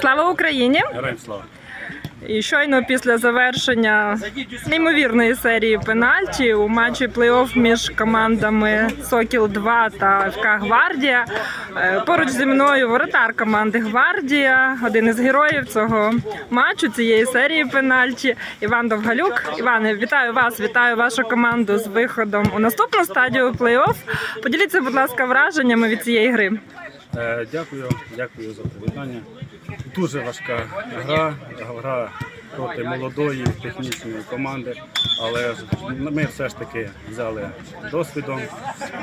Слава Україні! Героям слава. І щойно після завершення неймовірної серії пенальті у матчі плей-офф між командами Сокіл 2 та ФК Гвардія. е, Поруч зі мною воротар команди Гвардія, один із героїв цього матчу, цієї серії пенальті. Іван Довгалюк. Іване, вітаю вас, вітаю вашу команду з виходом у наступну стадію плей-офф. Поділіться, будь ласка, враженнями від цієї гри. Е, Дякую, дякую за привітання. Дуже важка гра, гра проти молодої технічної команди, але ми все ж таки взяли досвідом.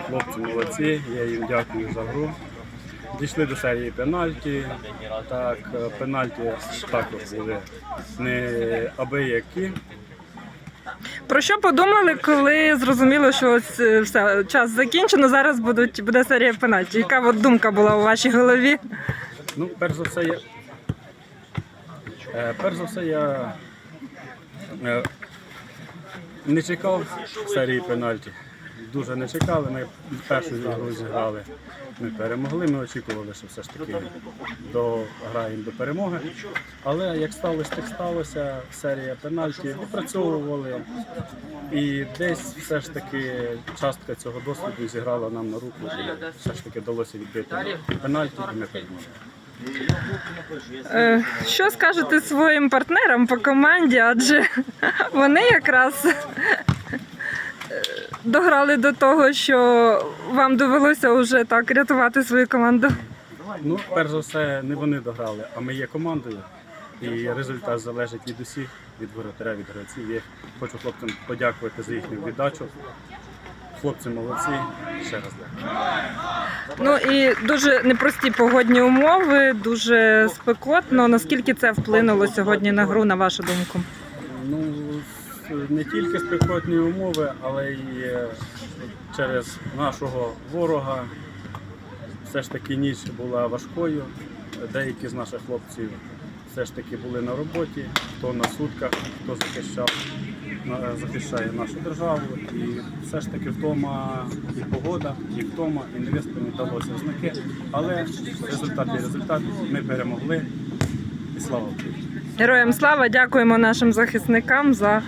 Хлопці молодці, я їм дякую за гру. Дійшли до серії пенальті. Так, пенальті також були не абиякі. Про що подумали, коли зрозуміли, що ось е, все час закінчено? Зараз будуть буде серія пенальті. Яка от думка була у вашій голові? Ну, перш за все, я. Е, перш за все, я е, не чекав серії пенальті. Дуже не чекали. Ми першу гру зіграли. Ми перемогли. Ми очікували, що все ж таки дограємо до перемоги. Але як сталося, так сталося. Серія пенальті відпрацьовували. І десь все ж таки частка цього досвіду зіграла нам на руку. І все ж таки вдалося відбити пенальті, і ми перемогли. Е, Що скажете своїм партнерам по команді? Адже вони якраз дограли до того, що вам довелося вже так рятувати свою команду. Ну, перш за все, не вони дограли, а ми є командою. І результат залежить від усіх, від воротаря, від гравців. Я хочу хлопцям подякувати за їхню віддачу. Хлопці молодці. Ще раз дякую. Ну і дуже непрості погодні умови, дуже спекотно. Наскільки це вплинуло сьогодні на гру, на вашу думку? Ну, не тільки спекотні умови, але й е, через нашого ворога. Все ж таки ніч була важкою. Деякі з наших хлопців все ж таки були на роботі, хто на сутках, хто захищав, захищає нашу державу. І все ж таки вдома і погода, і вдома, і не вдалося в знаки. Але результат є результат. Ми перемогли. І слава! Героям слава, дякуємо нашим захисникам за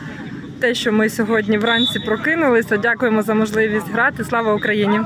те, що ми сьогодні вранці прокинулися. Дякуємо за можливість грати. Слава Україні!